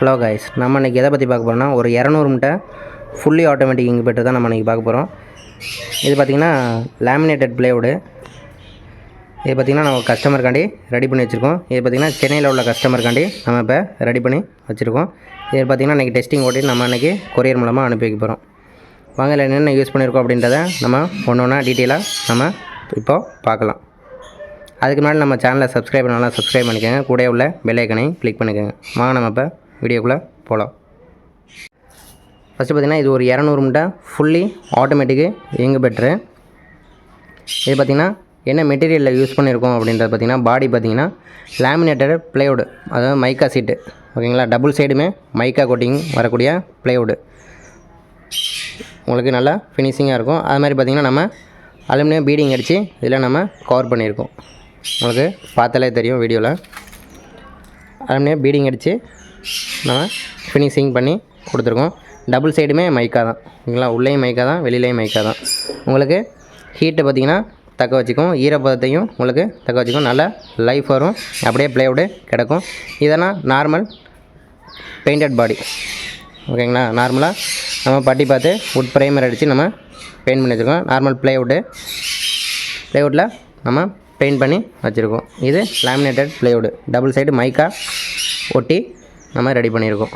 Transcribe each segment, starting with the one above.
Hello guys நம்ம இன்றைக்கி எதை பற்றி பார்க்க போகிறோம்னா ஒரு இரநூறு முட்டை ஃபுல்லி ஆட்டோமேட்டிக் இங்குபெட்டர் தான் நம்ம இன்றைக்கி பார்க்க போகிறோம் இது பார்த்திங்கன்னா லேமினேட்டட் பிளேவுடு இது பார்த்திங்கன்னா நம்ம கஸ்டமருக்காண்டி ரெடி பண்ணி வச்சுருக்கோம். இது பார்த்திங்கன்னா சென்னையில் உள்ள கஸ்டமருக்காண்டி நம்ம இப்போ ரெடி பண்ணி வச்சுருக்கோம். இது பார்த்திங்கன்னா இன்றைக்கி டெஸ்டிங் ஓட்டி நம்ம அன்றைக்கி கொரியர் மூலமாக அனுப்பி வைக்க போகிறோம் வாங்க என்னென்ன யூஸ் பண்ணியிருக்கோம் அப்படின்றத நம்ம ஒன்று ஒன்றா டீட்டெயிலாக நம்ம இப்போது பார்க்கலாம். அதுக்கு முன்னாடி நம்ம சேனலை சப்ஸ்கிரைப் பண்ணலாம் சப்ஸ்கிரைப் பண்ணிக்கோங்க. கூட உள்ள பெல் ஐக்கனையும் கிளிக் பண்ணிக்கோங்க. வாங்க நம்ம இப்போ வீடியோக்குள்ளே போகலாம். ஃபஸ்ட்டு பார்த்திங்கன்னா இது ஒரு இரநூறு முட்டை ஃபுல்லி ஆட்டோமேட்டிக்கு எங்கே பெட்ரு இது பார்த்திங்கன்னா என்ன மெட்டீரியலில் யூஸ் பண்ணியிருக்கோம் அப்படின்றது பார்த்திங்கன்னா பாடி பார்த்திங்கன்னா லேமினேட்டட் ப்ளேவுட் அதாவது மைக்கா சீட்டு ஓகேங்களா டபுள் சைடுமே மைக்கா கோட்டிங் வரக்கூடிய ப்ளேவுட் உங்களுக்கு நல்லா ஃபினிஷிங்காக இருக்கும். அது மாதிரி பார்த்திங்கன்னா நம்ம அலுமினியம் பீடிங் அடித்து இதில் நம்ம கவர் பண்ணியிருக்கோம். உங்களுக்கு பார்த்தாலே தெரியும் வீடியோவில் அலுமினியம் பீடிங் அடித்து நம்ம ஃபினிஷிங் பண்ணி கொடுத்துருக்கோம். டபுள் சைடுமே மைக்கா தான். ஓகேங்களா? உள்ளேயும் மைக்கா தான் வெளியிலையும் மைக்கா தான். உங்களுக்கு ஹீட்டை பார்த்திங்கன்னா தக்க வச்சுக்கும் ஈரப்பதத்தையும் உங்களுக்கு தக்க வச்சுக்கும். நல்லா லைஃப் வரும். அப்படியே ப்ளேவுடு கிடக்கும். இதெல்லாம் நார்மல் பெயிண்டட் பாடி ஓகேங்களா? நார்மலாக நம்ம பட்டி பார்த்து உட் ப்ரைமர் அடித்து நம்ம பெயிண்ட் பண்ணி வச்சுருக்கோம். நார்மல் ப்ளேவுட்டு ப்ளேவுட்டில் நம்ம பெயிண்ட் பண்ணி வச்சுருக்கோம். இது laminated plywood double side mica ஒட்டி நம்ம ரெடி பண்ணியிருக்கோம்.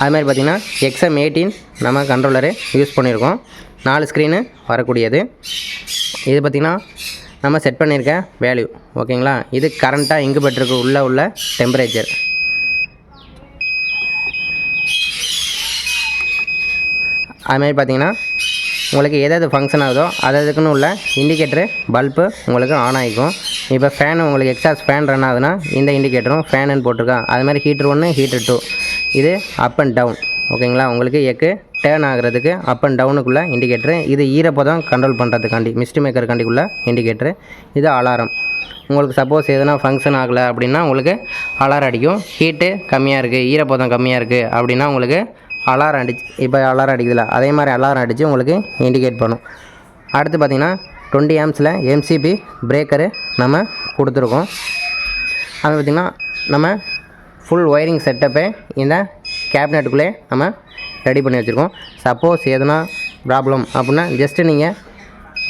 அது மாதிரி பார்த்திங்கன்னா எக்ஸ்எம் எயிட்டீன் நம்ம கண்ட்ரோலரு யூஸ் பண்ணியிருக்கோம். நாலு ஸ்க்ரீனு வரக்கூடியது. இது பார்த்திங்கன்னா நம்ம செட் பண்ணியிருக்க வேல்யூ ஓகேங்களா? இது கரண்ட்டாக இங்கு பெற்றிருக்கு உள்ளே உள்ள டெம்பரேச்சர் அதுமாதிரி பார்த்திங்கன்னா உங்களுக்கு எதாவது ஃபங்க்ஷன் ஆகுதோ அது அதுக்குன்னு உள்ள இண்டிகேட்டரு பல்பு உங்களுக்கு ஆன் ஆகிக்கும் இப்போ ஃபேன் உங்களுக்கு எக்ஸாஸ் ஃபேன் ரன் ஆகுதுன்னா இந்த இண்டிகேட்டரும் ஃபேனுன்னு போட்டிருக்கான். அது மாதிரி ஹீட்டர் ஒன்று ஹீட்டர் டூ இது அப் அண்ட் டவுன் ஓகேங்களா உங்களுக்கு எக்கு டேர்ன் ஆகிறதுக்கு அப் அண்ட் டவுனுக்குள்ளே இண்டிகேட்டரு இது ஈரப்பதம் கண்ட்ரோல் பண்ணுறதுக்காண்டி மிஸ்ட் மேக்கருக்காண்டிக்குள்ளே இண்டிகேட்டரு இது அலாரம் உங்களுக்கு சப்போஸ் எதுனா ஃபங்க்ஷன் ஆகலை அப்படின்னா உங்களுக்கு அலாரம் அடிக்கும். ஹீட்டு கம்மியாக இருக்குது ஈரப்பதம் கம்மியாக இருக்குது அப்படின்னா உங்களுக்கு அலாரம் அடிச்சு இப்போ அலாரம் அடிக்குதுல அதே மாதிரி அலாரம் அடித்து உங்களுக்கு இண்டிகேட் பண்ணும். அடுத்து பார்த்திங்கன்னா டுவெண்ட்டி ஆம்ஸில் எம்சிபி பிரேக்கரு நம்ம கொடுத்துருக்கோம். அது பார்த்திங்கன்னா நம்ம ஃபுல் ஒயரிங் செட்டப்பை இந்த கேபினெட்டுக்குள்ளே நம்ம ரெடி பண்ணி வச்சுருக்கோம். சப்போஸ் எதனா ப்ராப்ளம் அப்படின்னா ஜஸ்ட்டு நீங்கள்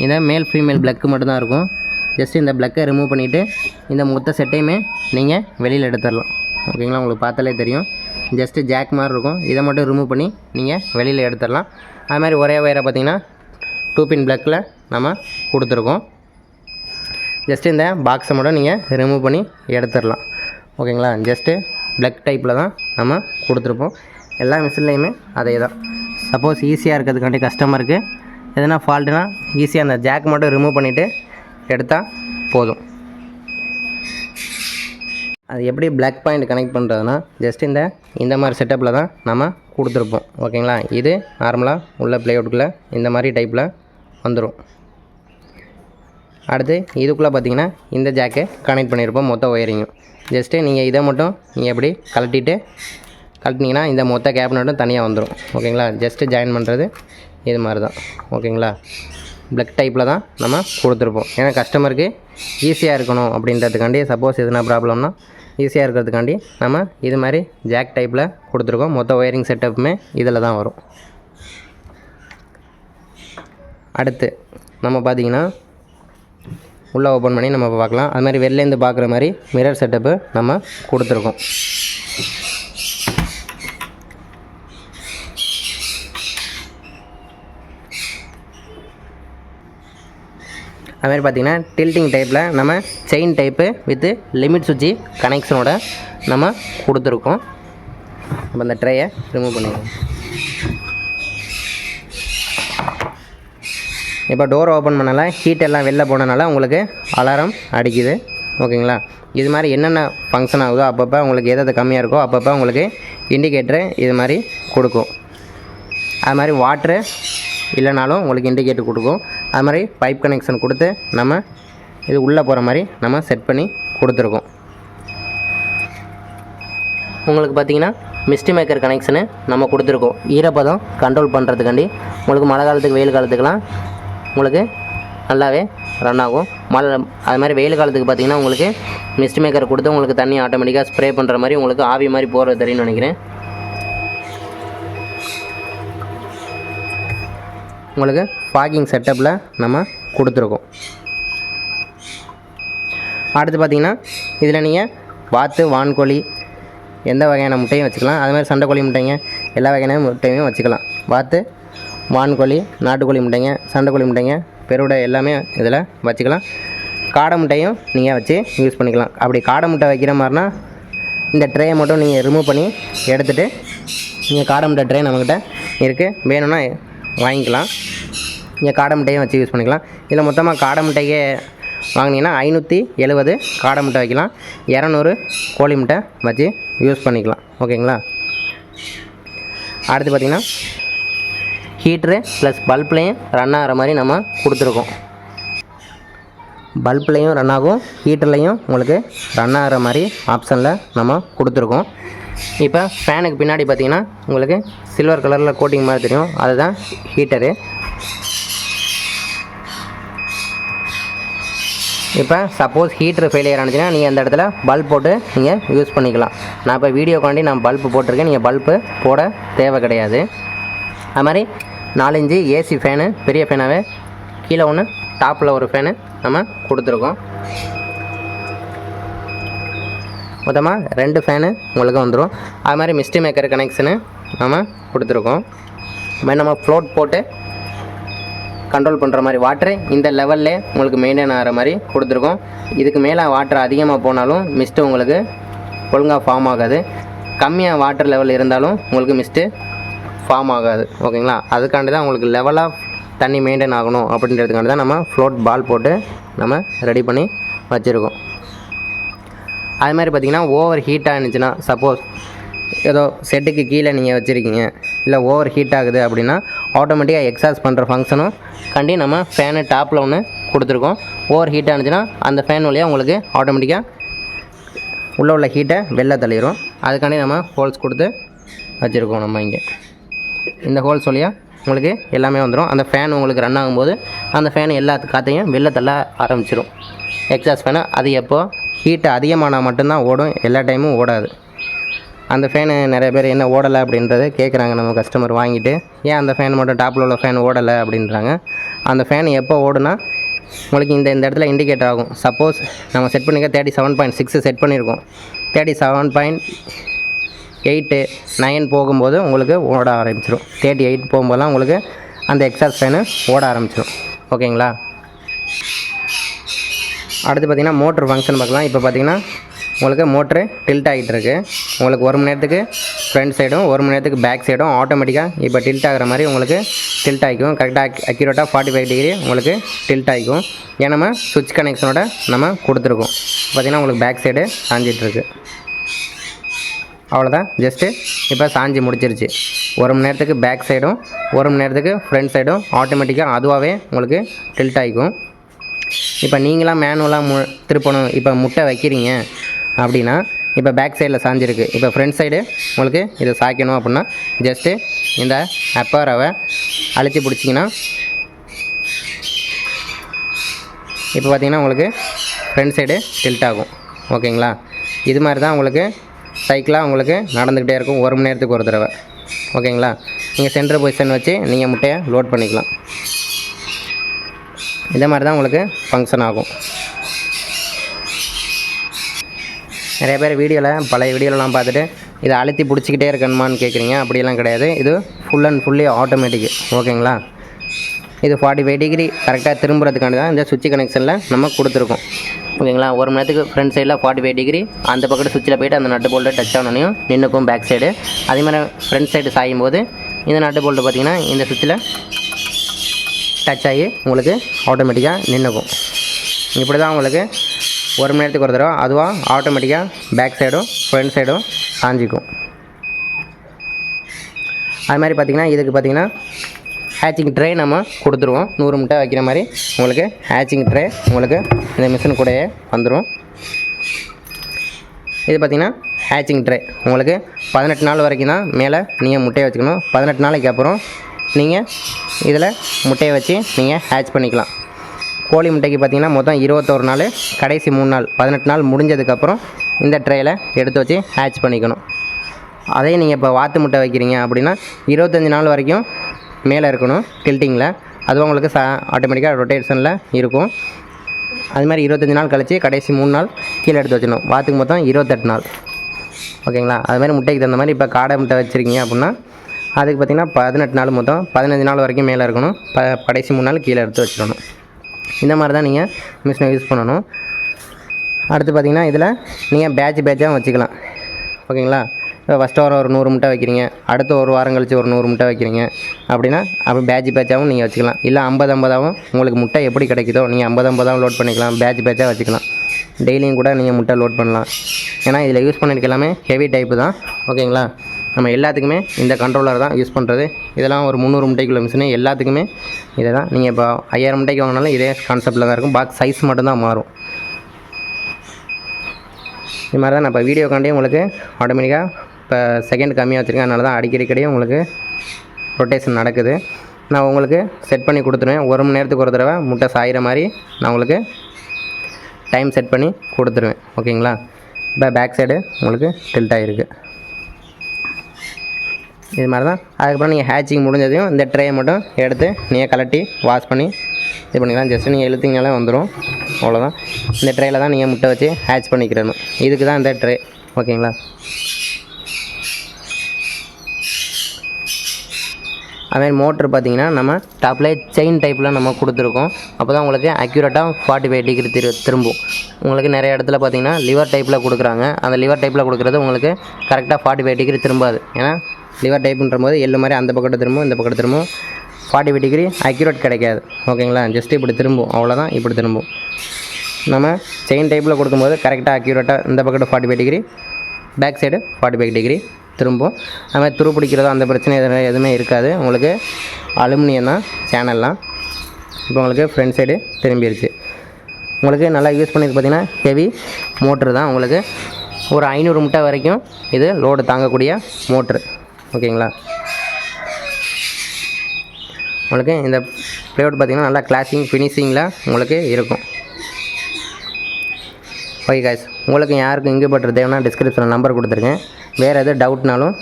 இந்த மேல் ஃபீமேல் பிளக்கு மட்டும்தான் இருக்கும். ஜஸ்ட் இந்த பிளக்கை ரிமூவ் பண்ணிவிட்டு இந்த மொத்த செட்டையுமே நீங்கள் வெளியில் எடுத்துடலாம். ஓகேங்களா உங்களுக்கு பார்த்தாலே தெரியும். ஜஸ்ட்டு ஜாக் மாதிரி இருக்கும். இதை மட்டும் ரிமூவ் பண்ணி நீங்கள் வெளியில் எடுத்துடலாம். அது மாதிரி ஒரே ஒயரை பார்த்தீங்கன்னா டூ பின் பிளக்கில் நம்ம கொடுத்துருக்கோம். ஜஸ்ட்டு இந்த பாக்ஸை மட்டும் நீங்கள் ரிமூவ் பண்ணி எடுத்துடலாம். ஓகேங்களா ஜஸ்ட்டு பிளக் டைப்பில் தான் நம்ம கொடுத்துருப்போம். எல்லா மிஷின்லேயுமே அதே தான். சப்போஸ் ஈஸியாக இருக்கிறதுக்காண்டி கஸ்டமருக்கு எதனா ஃபால்ட்டுனா ஈஸியாக அந்த ஜாக் மட்டும் ரிமூவ் பண்ணிவிட்டு எடுத்தால் போதும். அது எப்படி பிளாக் பாயிண்ட் கனெக்ட் பண்ணுறதுனா ஜஸ்ட் இந்த இந்த மாதிரி செட்டப்பில் தான் நம்ம கொடுத்துருப்போம். ஓகேங்களா? இது நார்மலாக உள்ள ப்ளேவுட்டுக்குள்ளே இந்த மாதிரி டைப்பில் வந்துடும் அடுத்து இதுக்குள்ளே பார்த்தீங்கன்னா இந்த ஜாக்கை கனெக்ட் பண்ணியிருப்போம் மொத்த ஒயரிங்கும் ஜஸ்ட்டு நீங்கள் இதை மட்டும் நீங்கள் எப்படி கழட்டிட்டு கழட்டினீங்கன்னா இந்த மொத்த கேபினட்டும் தனியாக வந்துடும் ஓகேங்களா? ஜஸ்ட்டு ஜாயின் பண்ணுறது இது மாதிரி தான் ஓகேங்களா பிளக் டைப்பில் தான் நம்ம கொடுத்துருப்போம். ஏன்னா கஸ்டமருக்கு ஈஸியாக இருக்கணும் அப்படின்றதுக்காண்டி சப்போஸ் எதுனா ப்ராப்ளம்னா ஈஸியாக இருக்கிறதுக்காண்டி நம்ம இது மாதிரி ஜாக் டைப்பில் கொடுத்துருக்கோம். மொத்த ஒயரிங் செட்டப்புமே இதில் தான் வரும். அடுத்து நம்ம பார்த்திங்கன்னா உள்ளே ஓப்பன் பண்ணி நம்ம பார்க்கலாம். அது மாதிரி வெளிலேருந்து பார்க்குற மாதிரி மிரர் செட்டப்பு நம்ம கொடுத்துருக்கோம். அதுமாதிரி பார்த்திங்கன்னா டில்ட்டிங் டைப்பில் நம்ம செயின் டைப்பு வித்து லிமிட் சுவிட்சி கனெக்ஷனோட நம்ம கொடுத்துருக்கோம். அப்போ அந்த ட்ரையை ரிமூவ் பண்ணிடுவோம் இப்போ டோர் ஓப்பன் பண்ணல ஹீட் எல்லாம் வெளில போனனால உங்களுக்கு அலாரம் அடிக்குது. ஓகேங்களா? இது மாதிரி என்னென்ன ஃபங்க்ஷன் ஆகுதோ அப்பப்போ உங்களுக்கு எதாவது கம்மியாக இருக்கோ அப்பப்போ உங்களுக்கு இண்டிகேட்டரு இது மாதிரி கொடுக்கும். அது மாதிரி வாட்ரு இல்லைனாலும் உங்களுக்கு இண்டிகேட்டர் கொடுக்கும். அது மாதிரி பைப் கனெக்ஷன் கொடுத்து நம்ம இது உள்ளே போகிற மாதிரி நம்ம செட் பண்ணி கொடுத்துருக்கோம். உங்களுக்கு பார்த்தீங்கன்னா மிஸ்டி மேக்கர் கனெக்ஷனு நம்ம கொடுத்துருக்கோம். ஈரப்பதம் கண்ட்ரோல் பண்ணுறதுக்காண்டி உங்களுக்கு மழை காலத்துக்கு வெயில் காலத்துக்கெலாம் உங்களுக்கு நல்லாவே ரன் ஆகும். மழை அது மாதிரி வெயில் காலத்துக்கு பார்த்தீங்கன்னா உங்களுக்கு மிஸ்ட் மேக்கர் கொடுத்து உங்களுக்கு தண்ணி ஆட்டோமேட்டிக்காக ஸ்ப்ரே பண்ணுற மாதிரி உங்களுக்கு ஆவி மாதிரி போகிறது தெரியும்னு நினைக்கிறேன். உங்களுக்கு ஃபாகிங் செட்டப்பில் நம்ம கொடுத்துருக்கோம். அடுத்து பார்த்தீங்கன்னா இதில் நீங்கள் வாத்து வான்கோழி எந்த வகையான முட்டையும் வச்சுக்கலாம். அது மாதிரி சண்டைக்கோழி முட்டைங்க எல்லா வகையான முட்டையும் வச்சுக்கலாம். வாத்து வான்கோழி நாட்டுக்கோழி முட்டைங்க சண்டைக்கோழி முட்டைங்க பெருவிடை எல்லாமே இதில் வச்சுக்கலாம். காடை முட்டையும் நீங்கள் வச்சு யூஸ் பண்ணிக்கலாம். அப்படி காடை முட்டை வைக்கிற மாதிரினா இந்த ட்ரேயை மட்டும் நீங்கள் ரிமூவ் பண்ணி எடுத்துகிட்டு நீங்கள் காடை முட்டை ட்ரே நம்மக்கிட்ட இருக்குது வேணும்னா வாங்கிக்கலாம். நீங்கள் காடை முட்டையும் வச்சு யூஸ் பண்ணிக்கலாம். இதில் மொத்தமாக காடை முட்டையே வாங்கினீங்கன்னா ஐநூற்றி எழுபது காடை முட்டை வைக்கலாம். இரநூறு கோழி முட்டை வச்சு யூஸ் பண்ணிக்கலாம். ஓகேங்களா? அடுத்து பார்த்திங்கன்னா ஹீட்ரு ப்ளஸ் பல்ப்லேயும் ரன் ஆகிற மாதிரி நம்ம கொடுத்துருக்கோம். பல்ப்லேயும் ரன் ஆகும் ஹீட்டர்லேயும் உங்களுக்கு ரன் ஆகிற மாதிரி ஆப்ஷனில் நம்ம கொடுத்துருக்கோம். இப்போ ஃபேனுக்கு பின்னாடி பார்த்தீங்கன்னா உங்களுக்கு சில்வர் கலரில் கோட்டிங் மாதிரி தெரியும். அதுதான் ஹீட்டரு இப்போ சப்போஸ் ஹீட்ரு ஃபெயிலியர் ஆனிச்சுன்னா நீங்கள் அந்த இடத்துல பல்ப் போட்டு நீங்கள் யூஸ் பண்ணிக்கலாம். நான் இப்போ வீடியோக்காண்டி நான் பல்ப்பு போட்டிருக்கேன். நீங்கள் பல்ப்பு போட தேவை கிடையாது. அது மாதிரி நாலஞ்சு ஏசி ஃபேனு பெரிய ஃபேனாகவே கீழே ஒன்று டாப்பில் ஒரு ஃபேனு நம்ம கொடுத்துருக்கோம். மொத்தமாக ரெண்டு ஃபேனு உங்களுக்கு வந்துடும் அது மாதிரி மிஸ்டி மேக்கர் கனெக்ஷனு நம்ம கொடுத்துருக்கோம். அது மாதிரி நம்ம ஃப்ளோட் போட்டு கண்ட்ரோல் பண்ணுற மாதிரி வாட்ரு இந்த லெவல்லே உங்களுக்கு மெயின்டைன் ஆகிற மாதிரி கொடுத்துருக்கோம். இதுக்கு மேலே வாட்டர் அதிகமாக போனாலும் மிஸ்ட்டு உங்களுக்கு ஒழுங்காக ஃபார்ம் ஆகாது. கம்மியாக வாட்டர் லெவல் இருந்தாலும் உங்களுக்கு மிஸ்ட்டு ஃபார்ம் ஆகாது. ஓகேங்களா? அதுக்காண்டி தான் உங்களுக்கு லெவலாக தண்ணி மெயின்டைன் ஆகணும் அப்படின்றதுக்காண்டி தான் நம்ம ஃப்ளோட் பால் போட்டு நம்ம ரெடி பண்ணி வச்சுருக்கோம். அது மாதிரி பார்த்தீங்கன்னா ஓவர் ஹீட்டாக இருந்துச்சுன்னா சப்போஸ் ஏதோ செட்டுக்கு கீழே நீங்கள் வச்சுருக்கீங்க இல்லை ஓவர் ஹீட் ஆகுது அப்படின்னா ஆட்டோமேட்டிக்காக எக்ஸாஸ் பண்ணுற ஃபங்க்ஷனும் கண்டி நம்ம ஃபேனு டாப்பில் ஒன்று கொடுத்துருக்கோம். ஓவர் ஹீட் ஆனிச்சுன்னா அந்த ஃபேன் வழியாக உங்களுக்கு ஆட்டோமேட்டிக்காக உள்ளே உள்ள ஹீட்டை வெளில தள்ளிடும் அதுக்காண்டி நம்ம ஹோல்ஸ் கொடுத்து வச்சுருக்கோம் நம்ம இங்கே. இந்த ஹோல்ஸ் வழியாக உங்களுக்கு எல்லாமே வந்துடும் அந்த ஃபேன் உங்களுக்கு ரன் ஆகும்போது அந்த ஃபேன் எல்லா காற்றையும் வெளில தள்ள ஆரம்பிச்சிடும் எக்ஸாஸ்ட் ஃபேனு அது எப்போ ஹீட்டு அதிகமானால் மட்டும்தான் ஓடும். எல்லா டைமும் ஓடாது. அந்த ஃபேனு நிறைய பேர் என்ன ஓடலை அப்படின்றத கேட்குறாங்க நம்ம கஸ்டமர் வாங்கிட்டு ஏன் அந்த ஃபேன் மட்டும் டாப்பில் உள்ள ஃபேன் ஓடலை? அப்படின்றாங்க. அந்த ஃபேன் எப்போ ஓடுனா உங்களுக்கு இந்த இந்த இடத்துல இண்டிகேட் ஆகும். சப்போஸ் நம்ம செட் பண்ணிக்க thirty seven point six set பண்ணியிருக்கோம் thirty seven point eight nine போகும்போது உங்களுக்கு ஓட ஆரம்பிச்சிடும் தேர்ட்டி எயிட் போகும்போதெல்லாம் உங்களுக்கு அந்த எக்ஸாஸ்ட் ஃபேனு ஓட ஆரம்பிச்சிடும் ஓகேங்களா அடுத்து பார்த்திங்கன்னா மோட்ரு ஃபங்க்ஷன் பார்க்கலாம். இப்போ பார்த்தீங்கன்னா உங்களுக்கு மோட்ரு டில்ட் ஆகிட்டு இருக்கு உங்களுக்கு ஒரு மணி நேரத்துக்கு ஃப்ரண்ட் சைடும் ஒரு மணி நேரத்துக்கு பேக் சைடும் ஆட்டோமேட்டிக்காக இப்போ டில்ட் ஆகிற மாதிரி உங்களுக்கு டில்ட் ஆகிக்கும். கரெக்டாக அக்யூரேட்டாக ஃபார்ட்டி ஃபைவ் டிகிரி உங்களுக்கு டில்ட் ஆகிக்கும். ஏன்னா நம்ம சுவிட்ச் கனெக்ஷனோட நம்ம கொடுத்துருக்கோம். பார்த்திங்கன்னா உங்களுக்கு பேக் சைடு சாஞ்சிட்ருக்கு அவ்வளோதான் ஜஸ்ட்டு இப்போ சாஞ்சி முடிச்சிருச்சு. ஒரு மணி நேரத்துக்கு பேக் சைடும் ஒரு மணி நேரத்துக்கு ஃப்ரண்ட் சைடும் ஆட்டோமேட்டிக்காக அதுவாகவே உங்களுக்கு டில்ட் ஆகிக்கும். இப்போ நீங்களாம் மேனுவலாக மு திருப்பணும். இப்போ முட்டை வைக்கிறீங்க அப்படின்னா இப்போ பேக் சைடில் சாஞ்சிருக்கு. இப்போ ஃப்ரண்ட் சைடு உங்களுக்கு இதை சாய்க்கணும் அப்படின்னா ஜஸ்ட்டு இந்த அப்பாரவை அழித்து பிடிச்சிங்கன்னா இப்போ பார்த்தீங்கன்னா உங்களுக்கு ஃப்ரண்ட் சைடு டில்ட் ஆகும். ஓகேங்களா? இது மாதிரி தான் உங்களுக்கு சைக்கிளாக உங்களுக்கு நடந்துக்கிட்டே இருக்கும். ஒரு மணி நேரத்துக்கு ஒரு தடவை. ஓகேங்களா? நீங்கள் சென்டர் பொசிஷன் வச்சு நீங்கள் முட்டையை லோட் பண்ணிக்கலாம். இதே மாதிரி தான் உங்களுக்கு ஃபங்க்ஷன் ஆகும். நிறைய பேர் வீடியோவில் பழைய வீடியோலாம் பார்த்துட்டு இதை அழுத்தி பிடிச்சிக்கிட்டே இருக்கணுமான்னு கேட்குறீங்க. அப்படியெல்லாம் கிடையாது. இது ஃபுல் அண்ட் ஃபுல்லி ஆட்டோமேட்டிக் ஓகேங்களா? இது ஃபார்ட்டி ஃபைவ் டிகிரி கரெக்டாக திரும்புறதுக்காண்டி தான் இந்த சுவிட்ச் கனெக்ஷனில் நம்ம கொடுத்துருக்கோம். ஓகேங்களா? ஒரு மணி நேரத்துக்கு ஃப்ரண்ட் சைடில் ஃபார்ட்டி ஃபைவ் டிகிரி அந்த பக்கத்து சுவிட்சில் போயிட்டு அந்த நட்டு போல்ட்டு டச் ஆனோனையும் நின்றுக்கும் பேக் சைடு அதே மாதிரி ஃப்ரண்ட் சைடு சாயும் போது இந்த நட்டு போல்ட்டு பார்த்தீங்கன்னா இந்த சுவிட்சில் டச் ஆகி உங்களுக்கு ஆட்டோமேட்டிக்காக நின்றுக்கும் இப்படி தான் உங்களுக்கு ஒரு மணி நேரத்துக்கு ஒரு தடவை அதுவாக ஆட்டோமேட்டிக்காக பேக் சைடும் ஃப்ரண்ட் சைடும் சாஞ்சிக்கும் அது மாதிரி பார்த்திங்கன்னா இதுக்கு பார்த்திங்கன்னா ஹேச்சிங் ட்ரே நம்ம கொடுத்துருவோம். நூறு முட்டை வைக்கிற மாதிரி உங்களுக்கு ஹேச்சிங் ட்ரே உங்களுக்கு இந்த மிஷின் கூடயே வந்துடும் இது பார்த்திங்கன்னா ஹேச்சிங் ட்ரே உங்களுக்கு பதினெட்டு நாள் வரைக்கும் தான் மேலே நீங்கள் முட்டையை வச்சுக்கணும். பதினெட்டு நாளைக்கு அப்புறம் நீங்கள் இதில் முட்டையை வச்சு நீங்கள் ஹேட்ச் பண்ணிக்கலாம். கோழி முட்டைக்கு பார்த்தீங்கன்னா மொத்தம் இருபத்தோரு நாள் கடைசி மூணு நாள் பதினெட்டு நாள் முடிஞ்சதுக்கப்புறம் இந்த ட்ரேயில் எடுத்து வச்சு ஹேட்ச் பண்ணிக்கணும். அதே நீங்கள் இப்போ வாத்து முட்டை வைக்கிறீங்க அப்படின்னா இருபத்தஞ்சி நாள் வரைக்கும் மேலே இருக்கணும் டில்ட்டிங்கில் அதுவும் உங்களுக்கு ச ஆட்டோமேட்டிக்காக ரொட்டேஷனில் இருக்கும். அது மாதிரி இருபத்தஞ்சி நாள் கழித்து கடைசி மூணு நாள் கீழே எடுத்து வச்சிடணும். வாத்துக்கு மொத்தம் இருபத்தெட்டு நாள். ஓகேங்களா? அது மாதிரி முட்டைக்கு தகுந்த மாதிரி இப்போ காடை முட்டை வச்சுருக்கீங்க அப்படின்னா அதுக்கு பார்த்திங்கன்னா பதினெட்டு நாள் மொத்தம் பதினஞ்சு நாள் வரைக்கும் மேலே இருக்கணும். ப கடைசி மூணு நாள் கீழே எடுத்து வச்சிடணும். இந்த மாதிரி தான் நீங்கள் மிஷினை யூஸ் பண்ணணும். அடுத்து பார்த்தீங்கன்னா இதில் நீங்கள் பேட்ச் பேட்சாகவும் வச்சுக்கலாம். ஓகேங்களா? இப்போ ஃபஸ்ட்டு வாரம் ஒரு நூறு முட்டை வைக்கிறீங்க. அடுத்த ஒரு வாரம் கழித்து ஒரு நூறு முட்டை வைக்கிறீங்க. அப்படின்னா அப்போ பேட்ச் பேட்சாகவும் நீங்கள் வச்சுக்கலாம். இல்லை ஐம்பது ஐம்பதாகவும் உங்களுக்கு முட்டை எப்படி கிடைக்குதோ நீங்கள் ஐம்பது ஐம்பதாகவும் லோட் பண்ணிக்கலாம். பேட்ச் பேட்சாக வச்சுக்கலாம். டெய்லியும் கூட நீங்கள் முட்டை லோட் பண்ணலாம். ஏன்னா இதில் யூஸ் பண்ணிருக்க எல்லாமே ஹெவி டைப்பு தான். ஓகேங்களா? நம்ம எல்லாத்துக்குமே இந்த கண்ட்ரோலர் தான் யூஸ் பண்ணுறது இதெல்லாம் ஒரு முந்நூறு முட்டைக்குள்ள மிஷினு எல்லாத்துக்குமே இதை தான் நீங்கள் இப்போ ஐயாயிரம் முட்டைக்கு வாங்கினாலும் இதே கான்செப்டில் தான் இருக்கும். பாக்ஸ் சைஸ் மட்டும்தான் மாறும். இது மாதிரி தான் நான் இப்போ வீடியோக்காண்டி உங்களுக்கு ஆட்டோமேட்டிக்காக இப்போ செகண்ட் கம்மியாக வச்சுருக்கேன். அதனால தான் அடிக்கடிக்கடியே உங்களுக்கு ரொட்டேஷன் நடக்குது. நான் உங்களுக்கு செட் பண்ணி கொடுத்துருவேன். ஒரு மணி நேரத்துக்கு ஒரு தடவை முட்டை சாயிற மாதிரி நான் உங்களுக்கு டைம் செட் பண்ணி கொடுத்துருவேன். ஓகேங்களா இப்போ பேக் சைடு உங்களுக்கு டில்ட் ஆகிருக்கு இது மாதிரி தான் அதுக்கப்புறம் நீங்கள் ஹேச்சிங் முடிஞ்சதையும் இந்த ட்ரேயை மட்டும் எடுத்து நீங்கள் கலட்டி வாஷ் பண்ணி இது பண்ணிக்கலாம். ஜஸ்ட் நீங்கள் இழுத்தீங்கனாலே வந்துடும் அவ்வளோதான் இந்த ட்ரேயில் தான் நீங்கள் முட்டை வச்சு ஹேட்ச் பண்ணிக்கிறணும். இதுக்கு தான் இந்த ட்ரே ஓகேங்களா? அதுமாதிரி மோட்ரு பார்த்தீங்கன்னா நம்ம டாப்பில் செயின் டைப்பில் நம்ம கொடுத்துருக்கோம். அப்போ தான் உங்களுக்கு அக்யூரேட்டாக ஃபார்ட்டி ஃபைவ் டிகிரி திரு திரும்பும். உங்களுக்கு நிறைய இடத்துல பார்த்தீங்கன்னா லிவர் டைப்பில் கொடுக்குறாங்க. அந்த லிவர் டைப்பில் கொடுக்குறது உங்களுக்கு கரெக்டாக ஃபார்ட்டி ஃபைவ் டிகிரி திரும்பாது. ஏன்னா லிவர் டைப்புன்ற போது எள்ளு மாதிரி அந்த பக்கத்தில் திரும்பும் இந்த பக்கத்தில் திரும்பும் ஃபார்ட்டி ஃபைவ் டிகிரி அக்யூரேட் கிடைக்காது ஓகேங்களா ஜஸ்ட் இப்படி திரும்பும். அவ்வளோதான் இப்படி திரும்பும். நம்ம செயின் டைப்பில் கொடுக்கும்போது கரெக்டாக அக்யூரேட்டாக இந்த பக்கத்து forty five degree back side forty five degree திரும்பும். அது மாதிரி துரு பிடிக்கிறதோ அந்த பிரச்சனை எதுவும் எதுவுமே இருக்காது. உங்களுக்கு அலுமினியம் தான் சேனல்லாம் இப்போ உங்களுக்கு ஃப்ரண்ட் சைடு திரும்பிடுச்சு உங்களுக்கு நல்லா யூஸ் பண்ணி பார்த்தீங்கன்னா ஹெவி மோட்ரு தான். உங்களுக்கு ஒரு ஐநூறு முட்டை வரைக்கும் இது லோடு தாங்கக்கூடிய மோட்ரு ஓகேங்களா? உங்களுக்கு இந்த ப்ளேவுட் பார்த்திங்கன்னா நல்லா கிளாசிங் ஃபினிஷிங்கில் உங்களுக்கு இருக்கும். ஓகே காய்ஸ் உங்களுக்கு யாருக்கும் இங்கே பட்டுறது தேவைன்னா டிஸ்கிரிப்ஷனில் நம்பர் கொடுத்துருக்கேன் வேறு எது டவுட்னாலும்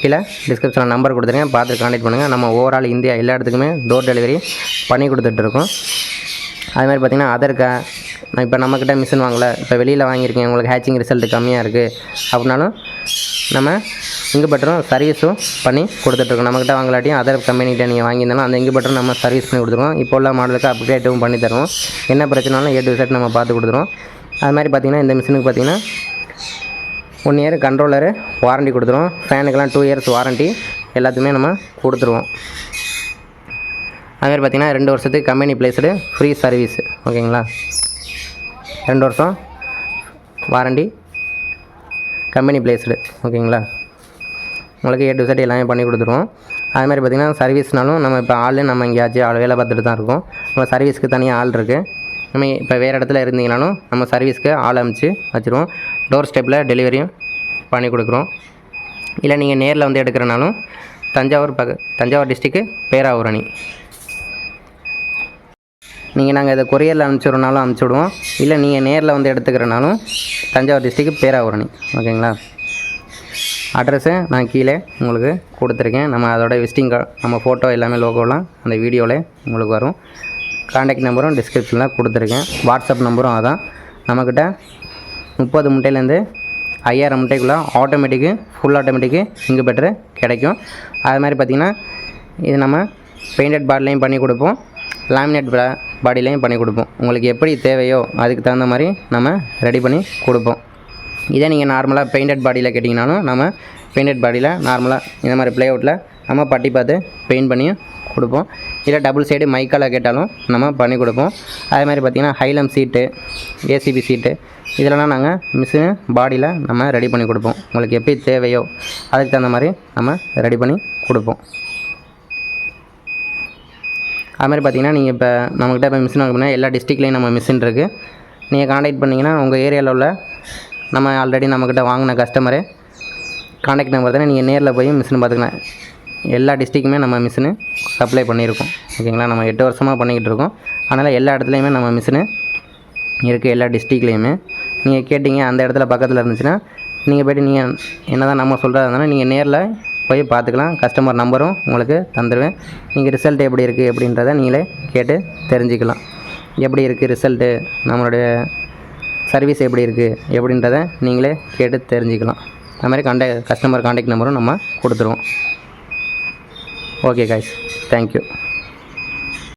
கீழே டிஸ்கிரிப்ஷனில் நம்பர் கொடுத்துருக்கேன் பார்த்து கான்டெக்ட் பண்ணுங்கள் நம்ம ஓவரால் இந்தியா எல்லா இடத்துக்குமே டோர் டெலிவரி பண்ணி கொடுத்துட்ருக்கோம் அது மாதிரி பார்த்திங்கன்னா அதர்க்கா நான் இப்போ நம்மக்கிட்ட மிஷின் வாங்கல. இப்போ வெளியில் வாங்கியிருக்கேன். உங்களுக்கு ஹேச்சிங் ரிசல்ட் கம்மியாக இருக்குது அப்படின்னாலும் நம்ம இங்கு பட்டரும் சர்வீஸும் பண்ணி கொடுத்துட்ருக்கோம். நம்மக்கிட்ட வாங்கலாட்டியும் அதர் கம்பெனிகிட்ட நீங்கள் வாங்கியிருந்தாலும் அந்த இங்கு பட்டரும் நம்ம சர்வீஸ் பண்ணி கொடுத்துருவோம் இப்போ உள்ள மாடலுக்கு அப்டேட்டும் பண்ணி தருவோம். என்ன பிரச்சனாலும் ஏ டு செட் நம்ம பார்த்து கொடுத்துருவோம். அது மாதிரி பார்த்திங்கன்னா இந்த மிஷினுக்கு பார்த்திங்கன்னா ஒன் இயர் கண்ட்ரோலரு வாரண்டி கொடுத்துருவோம். ஃபேனுக்கெல்லாம் டூ இயர்ஸ் வாரண்டி எல்லாத்துக்குமே நம்ம கொடுத்துருவோம். அதுமாதிரி பார்த்திங்கன்னா ரெண்டு வருஷத்துக்கு கம்பெனி பிளேஸ்டு ஃப்ரீ சர்வீஸ் ஓகேங்களா? ரெண்டு வருஷம் வாரண்டி கம்பெனி பிளேஸ்டு ஓகேங்களா? உங்களுக்கு ஏ டு செட் எல்லாமே பண்ணி கொடுத்துருவோம். அதுமாதிரி பார்த்திங்கன்னா சர்வீஸ்னாலும் நம்ம இப்போ ஆள் நம்ம எங்கேயாச்சும் ஆள் வேலை பார்த்துட்டு தான் இருக்கோம். நம்ம சர்வீஸ்க்கு தனியாக ஆள் இருக்குது நம்ம இப்போ வேறு இடத்துல இருந்தீங்கனாலும் நம்ம சர்வீஸ்க்கு ஆள் அமைச்சு வச்சுருவோம். டோர் ஸ்டெப்பில் டெலிவரியும் பண்ணி கொடுக்குறோம். இல்லை நீங்கள் நேரில் வந்து எடுக்கிறனாலும் தஞ்சாவூர் பக்க தஞ்சாவூர் டிஸ்ட்ரிக்கு பேராவூரணி நீங்கள் நாங்கள் இதை கொரியரில் அனுப்பிச்சிடுறனாலும் அனுப்பிச்சி விடுவோம் இல்லை நீங்கள் நேரில் வந்து எடுத்துக்கிறனாலும் தஞ்சாவூர் டிஸ்ட்ரிக்கு பேராவூரணி. ஓகேங்களா? அட்ரஸு நான் கீழே உங்களுக்கு கொடுத்துருக்கேன். நம்ம அதோட விசிட்டிங் கார்டு நம்ம ஃபோட்டோ எல்லாமே லோகோலாம் அந்த வீடியோவில் உங்களுக்கு வரும். காண்டாக்ட் நம்பரும் டிஸ்கிரிப்ஷனில் கொடுத்துருக்கேன். வாட்ஸ்அப் நம்பரும் அதான். நம்மக்கிட்ட முப்பது முட்டையிலேருந்து ஐயாயிரம் முட்டைக்குள்ளே ஆட்டோமேட்டிக்கு ஃபுல் ஆட்டோமேட்டிக்கு இங்கு பெட்ரு கிடைக்கும். அது மாதிரி பார்த்திங்கன்னா இது நம்ம பெயிண்டட் பாடிலையும் பண்ணி கொடுப்போம். லேமினேட் பாடியிலையும் பண்ணி கொடுப்போம். உங்களுக்கு எப்படி தேவையோ அதுக்கு தகுந்த மாதிரி நம்ம ரெடி பண்ணி கொடுப்போம். இதே நீங்கள் நார்மலாக பெயிண்டட் பாடியில் கேட்டிங்கனாலும் நம்ம பெயிண்டட் பாடியில் நார்மலாக இந்த மாதிரி ப்ளேஅவுட்டில் நம்ம பட்டி பார்த்து பெயிண்ட் பண்ணியும் கொடுப்போம். இல்லை டபுள் சைடு மைக்கால் கேட்டாலும் நம்ம பண்ணி கொடுப்போம். அதே மாதிரி பார்த்திங்கன்னா ஹைலம் சீட்டு ஏசிபி சீட்டு இதெல்லாம் நாங்கள் மிஷினு பாடியில் நம்ம ரெடி பண்ணி கொடுப்போம். உங்களுக்கு எப்படி தேவையோ அதுக்கு தகுந்த மாதிரி நம்ம ரெடி பண்ணி கொடுப்போம். அதுமாதிரி பார்த்திங்கன்னா பார்த்தீங்கன்னா நீங்கள் இப்போ நம்மக்கிட்ட இப்போ மிஷின் வாங்க எல்லா டிஸ்ட்ரிக்ட்லேயும் நம்ம மிஷின் இருக்குது நீங்கள் காண்டாக்ட் பண்ணிங்கன்னா உங்கள் ஏரியாவில் உள்ள நம்ம ஆல்ரெடி நம்மக்கிட்ட வாங்கின கஸ்டமரு காண்டாக்ட் நம்பர் தானே நீங்கள் நேரில் போய் மிஷின் பார்த்துக்கலாம். எல்லா டிஸ்ட்ரிக்குமே நம்ம மிஷினு சப்ளை பண்ணியிருக்கோம். ஓகேங்களா? நம்ம எட்டு வருஷமாக பண்ணிக்கிட்டு இருக்கோம். அதனால் எல்லா இடத்துலையுமே நம்ம மிஷினு இருக்குது எல்லா டிஸ்ட்ரிக்ட்லேயுமே நீங்கள் கேட்டிங்க அந்த இடத்துல பக்கத்தில் இருந்துச்சுன்னா நீங்கள் போய்ட்டு நீங்கள் என்ன தான் நம்ம சொல்கிறதா இருந்தாலும் நீங்கள் நேரில் போய் பார்த்துக்கலாம். கஸ்டமர் நம்பரும் உங்களுக்கு தந்துடுவேன் நீங்கள் ரிசல்ட் எப்படி இருக்குது அப்படின்றத நீங்களே கேட்டு தெரிஞ்சுக்கலாம். எப்படி இருக்குது ரிசல்ட்டு நம்மளுடைய சர்வீஸ் எப்படி இருக்குது எப்படின்றத நீங்களே கேட்டு தெரிஞ்சுக்கலாம். அது மாதிரி கான்டாக்ட் கஸ்டமர் கான்டாக்ட் நம்பரும் நம்ம கொடுத்துருவோம். Okay guys thank you